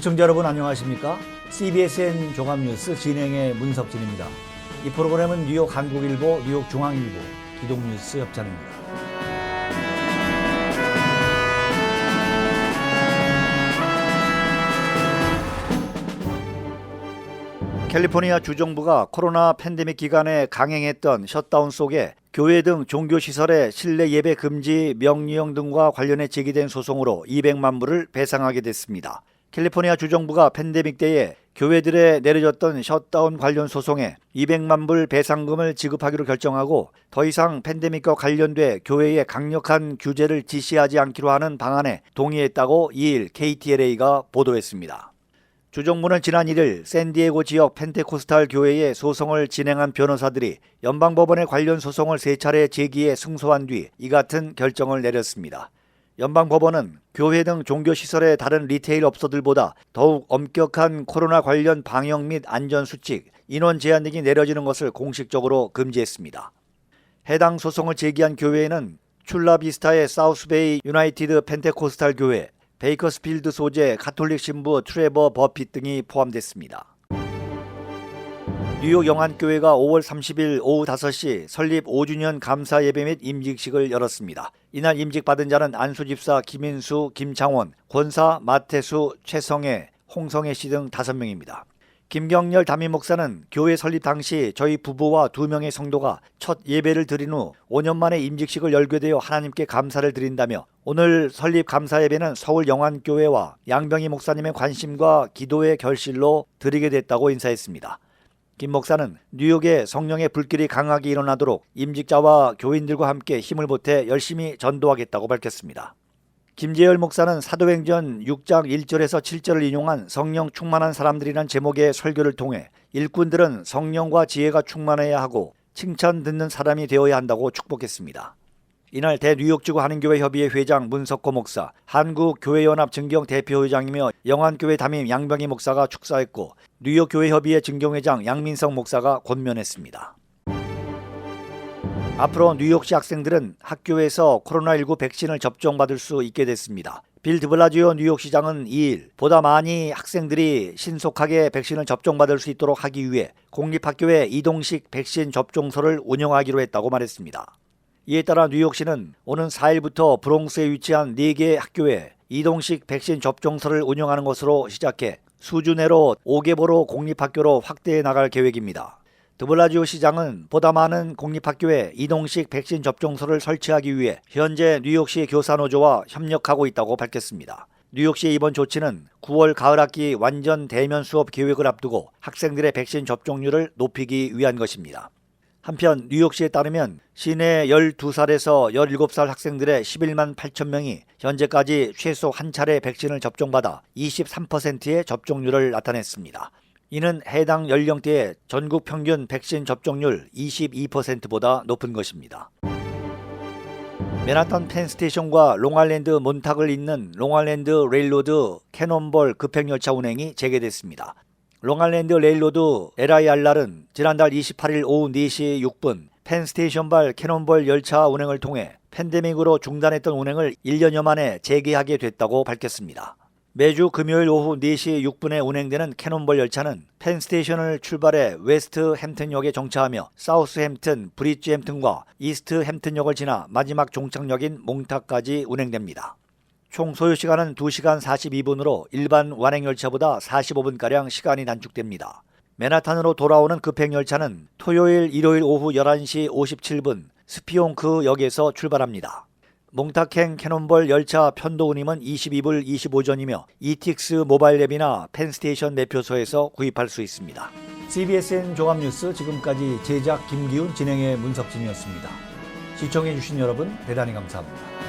시청자 여러분 안녕하십니까? CBSN 종합뉴스 진행의 문석진입니다. 이 프로그램은 뉴욕 한국일보, 뉴욕 중앙일보, 기동뉴스 협찬입니다. 캘리포니아 주정부가 코로나 팬데믹 기간에 강행했던 셧다운 속에 교회 등 종교 시설의 실내 예배 금지 명령 등과 관련해 제기된 소송으로 200만 불을 배상하게 됐습니다. 캘리포니아 주정부가 팬데믹 때에 교회들에 내려졌던 셧다운 관련 소송에 200만 불 배상금을 지급하기로 결정하고 더 이상 팬데믹과 관련돼 교회에 강력한 규제를 지시하지 않기로 하는 방안에 동의했다고 2일 KTLA가 보도했습니다. 주정부는 지난 1일 샌디에고 지역 펜테코스탈 교회에 소송을 진행한 변호사들이 연방법원에 관련 소송을 세 차례 제기해 승소한 뒤 이 같은 결정을 내렸습니다. 연방법원은 교회 등 종교시설의 다른 리테일 업소들보다 더욱 엄격한 코로나 관련 방역 및 안전 수칙, 인원 제한 등이 내려지는 것을 공식적으로 금지했습니다. 해당 소송을 제기한 교회에는 출라비스타의 사우스베이 유나이티드 펜테코스탈 교회, 베이커스필드 소재 가톨릭 신부 트레버 버핏 등이 포함됐습니다. 뉴욕 영안교회가 5월 30일 오후 5시 설립 5주년 감사 예배 및 임직식을 열었습니다. 이날 임직받은 자는 안수 집사 김인수, 김창원, 권사 마태수, 최성애, 홍성애 씨 등 5명입니다. 김경렬 담임 목사는 교회 설립 당시 저희 부부와 두 명의 성도가 첫 예배를 드린 후 5년 만에 임직식을 열게 되어 하나님께 감사를 드린다며 오늘 설립 감사 예배는 서울 영안교회와 양병희 목사님의 관심과 기도의 결실로 드리게 됐다고 인사했습니다. 김 목사는 뉴욕에 성령의 불길이 강하게 일어나도록 임직자와 교인들과 함께 힘을 보태 열심히 전도하겠다고 밝혔습니다. 김재열 목사는 사도행전 6장 1절에서 7절을 인용한 성령 충만한 사람들이란 제목의 설교를 통해 일꾼들은 성령과 지혜가 충만해야 하고 칭찬 듣는 사람이 되어야 한다고 축복했습니다. 이날 대뉴욕지구 한인교회 협의회 회장 문석호 목사, 한국교회연합 증경 대표회장이며 영안교회 담임 양병희 목사가 축사했고 뉴욕교회 협의회 증경회장 양민성 목사가 권면했습니다. 앞으로 뉴욕시 학생들은 학교에서 코로나19 백신을 접종받을 수 있게 됐습니다. 빌 드블라지오 뉴욕시장은 2일 보다 많이 학생들이 신속하게 백신을 접종받을 수 있도록 하기 위해 공립학교에 이동식 백신 접종소를 운영하기로 했다고 말했습니다. 이에 따라 뉴욕시는 오는 4일부터 브롱스에 위치한 4개 학교에 이동식 백신 접종소를 운영하는 것으로 시작해 수주 내로 5개보로 공립학교로 확대해 나갈 계획입니다. 드블라지오 시장은 보다 많은 공립학교에 이동식 백신 접종소를 설치하기 위해 현재 뉴욕시 교사노조와 협력하고 있다고 밝혔습니다. 뉴욕시의 이번 조치는 9월 가을 학기 완전 대면 수업 계획을 앞두고 학생들의 백신 접종률을 높이기 위한 것입니다. 한편 뉴욕시에 따르면 시내 12살에서 17살 학생들의 11만 8천 명이 현재까지 최소 한 차례 백신을 접종받아 23%의 접종률을 나타냈습니다. 이는 해당 연령대의 전국 평균 백신 접종률 22%보다 높은 것입니다. 맨하탄 펜스테이션과 롱알랜드 몬탁을 잇는 롱알랜드 레일로드 캐논볼 급행열차 운행이 재개됐습니다. 롱알랜드 레일로드 LIR은 지난달 28일 오후 4시 6분 펜스테이션발 캐논볼 열차 운행을 통해 팬데믹으로 중단했던 운행을 1년여 만에 재개하게 됐다고 밝혔습니다. 매주 금요일 오후 4시 6분에 운행되는 캐논볼 열차는 펜스테이션을 출발해 웨스트 햄튼역에 정차하며 사우스 햄튼, 브릿지 햄튼과 이스트 햄튼역을 지나 마지막 종착역인 몽타까지 운행됩니다. 총 소요 시간은 2시간 42분으로 일반 완행 열차보다 45분가량 시간이 단축됩니다. 맨하탄으로 돌아오는 급행 열차는 토요일, 일요일 오후 11시 57분 스피옹크 역에서 출발합니다. 몽타켄 캐논볼 열차 편도 운임은 22불 25전이며 ETX 모바일 앱이나 펜스테이션 매표소에서 구입할 수 있습니다. CBSN 종합뉴스 지금까지 제작 김기훈 진행의 문석진이었습니다. 시청해주신 여러분 대단히 감사합니다.